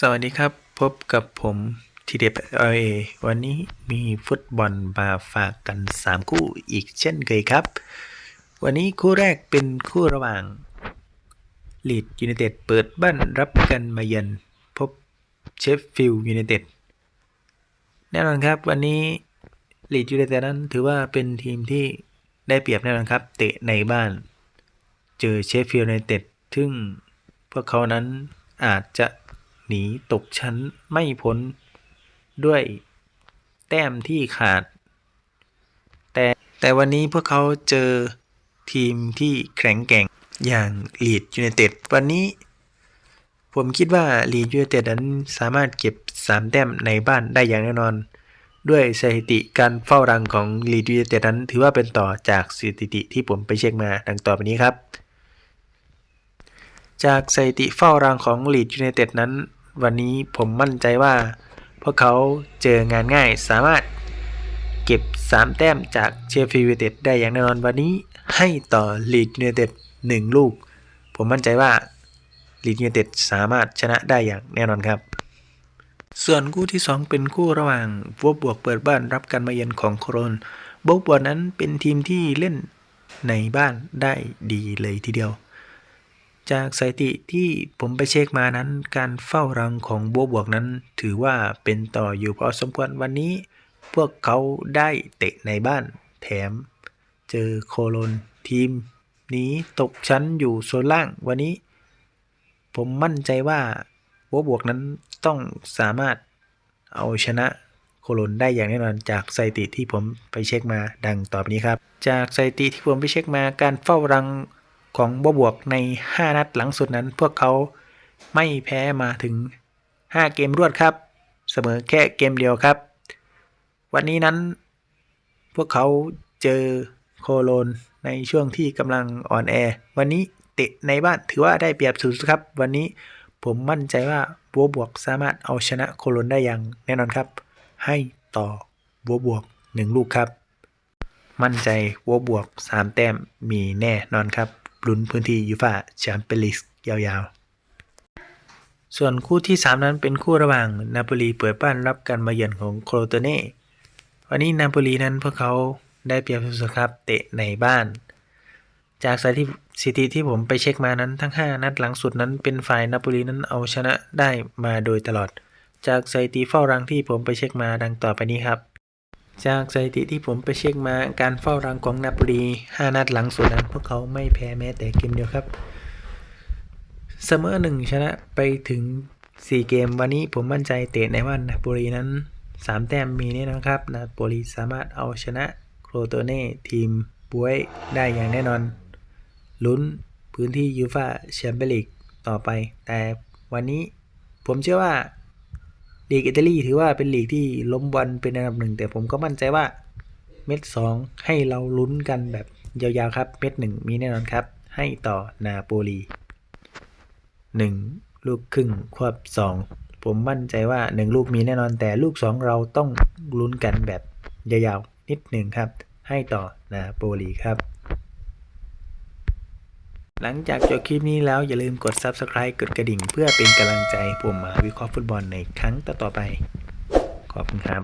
สวัสดีครับ พบกับผมทีเด็ดเอวันนี้มีฟุตบอลมาฝากกัน 3 คู่อีกเช่นเคยครับ วันนี้คู่แรกเป็นคู่ระหว่างลีดยูไนเต็ดเปิดบ้านรับกันมาเยือนพบเชฟฟิลด์ยูไนเต็ดแน่นอนครับวันนี้ลีดยูไนเต็ดนั้นถือว่าเป็นทีมที่ได้เปรียบแน่นอนครับ เตะในบ้าน เจอเชฟฟิลด์ยูไนเต็ดซึ่งพวกเขานั้นอาจจะ หนีตกชั้นไม่พ้น ด้วยแต้มที่ขาด แต่แต่วันนี้พวกเขาเจอทีมที่แข็งแกร่งอย่างลีดยูไนเต็ดวันนี้ ผมคิดว่าลีดยูไนเต็ดนั้นสามารถเก็บ 3 แต้มในบ้านได้อย่างแน่นอน ด้วยสถิติการเฝ้ารังของลีดยูไนเต็ดนั้น ถือว่าเป็นต่อจากสถิติที่ผมไปเช็คมาดังต่อไปนี้ครับ จากสถิติเฝ้ารังของลีดยูไนเต็ดนั้น วันนี้ผมมั่นใจว่า พวกเขาเจองานง่ายสามารถเก็บ 3 แต้มจากเชฟฟิลด์ยูไนเต็ดได้อย่างแน่นอนวันนี้ให้ต่อลีดยูไนเต็ด1ลูก ผมมั่นใจว่าลีดยูไนเต็ดสามารถชนะได้อย่างแน่นอนครับ ส่วนคู่ที่ 2 เป็นคู่ระหว่างวบบวกเปิดบ้านรับการมาเยือนของโครนบวบบวกนั้นเป็นทีมที่เล่นในบ้านได้ดีเลยทีเดียว จากสถิติที่ผมไปเช็คมานั้น การเฝ้ารังของบัวบวกนั้น ถือว่าเป็นต่ออยู่พอสมควรวันนี้ พวกเขาได้เตะในบ้าน แถม เจอโคโลนทีม นี้ตกชั้นอยู่โซนล่างวันนี้ ผมมั่นใจว่าบัวบวกนั้นต้องสามารถเอาชนะโคโลนได้อย่างแน่นอนจากสถิติที่ผมไปเช็คมาดังต่อไปนี้ครับ จากสถิติที่ผมไปเช็คมาการเฝ้ารัง ของบวบวกใน 5 นัดหลังสุดนั้น พวกเขาไม่แพ้มาถึง 5 เกมรวดครับ เสมอแค่เกมเดียวครับ วันนี้นั้น พวกเขาเจอโคโลนในช่วงที่กำลังอ่อนแอ วันนี้เตะในบ้านถือว่าได้เปรียบสุดครับ วันนี้ผมมั่นใจว่าบัวบวกสามารถเอาชนะโคโลนได้อย่างแน่นอนครับ ให้ต่อบัวบวก 1 ลูกครับ มั่นใจบัวบวก 3 แต้มมีแน่นอนครับ ลุ้นพื้นที่ยูฟาแชมเปี้ยนลีกยาวๆ ส่วนคู่ที่ 3 นั้นเป็นคู่ระหว่างนาโปลีเปิดบ้านรับการมาเยือนของโครโตเน่ วันนี้นาโปลีนั้นพวกเขาได้เปรียบสุดครับเตะในบ้าน จากสถิติสถิติที่ผมไปเช็คมานั้นทั้ง 5 นัดหลังสุดนั้นเป็นฝ่ายนาโปลีนั้นเอาชนะได้มาโดยตลอด จากสถิติเฝ้ารังที่ผมไปเช็คมาดังต่อไปนี้ครับ จากสถิติที่ผมไปเช็คมาการเฝ้ารังของนาปลี5นัดหลังสุดนั้นพวกเขาไม่แพ้แม้แต่เกมเดียวครับ เสมอหนึ่งชนะไปถึง 4 เกมวันนี้ผมมั่นใจเตะในวันนาปลีนั้น 3 แต้มมีแน่นอนครับ นาปลีสามารถเอาชนะโครโตเน่ทีมบวยได้อย่างแน่นอน ลุ้นพื้นที่ยูฟาแชมเปี้ยนลีกต่อไป แต่วันนี้ผมเชื่อว่า ลีกอิตาลีถือว่าเป็นลีกที่ล้มบอลเป็นอันดับหนึ่ง แต่ผมก็มั่นใจว่าเม็ดสองให้เราลุ้นกันแบบยาวๆครับ เม็ดหนึ่งมีแน่นอนครับ ให้ต่อนาโปลีหนึ่งลูกครึ่งควบสองผมมั่นใจว่าหนึ่งลูกมีแน่นอนแต่ลูกสองเราต้องลุ้นกันแบบยาวๆนิดหนึ่งครับ ให้ต่อนาโปลีครับ หลังจากจบคลิปนี้แล้วอย่าลืมกด Subscribe กดกระดิ่ง เพื่อเป็นกำลังใจผมมาวิเคราะห์ฟุตบอลในครั้งต่อๆไป ขอบคุณครับ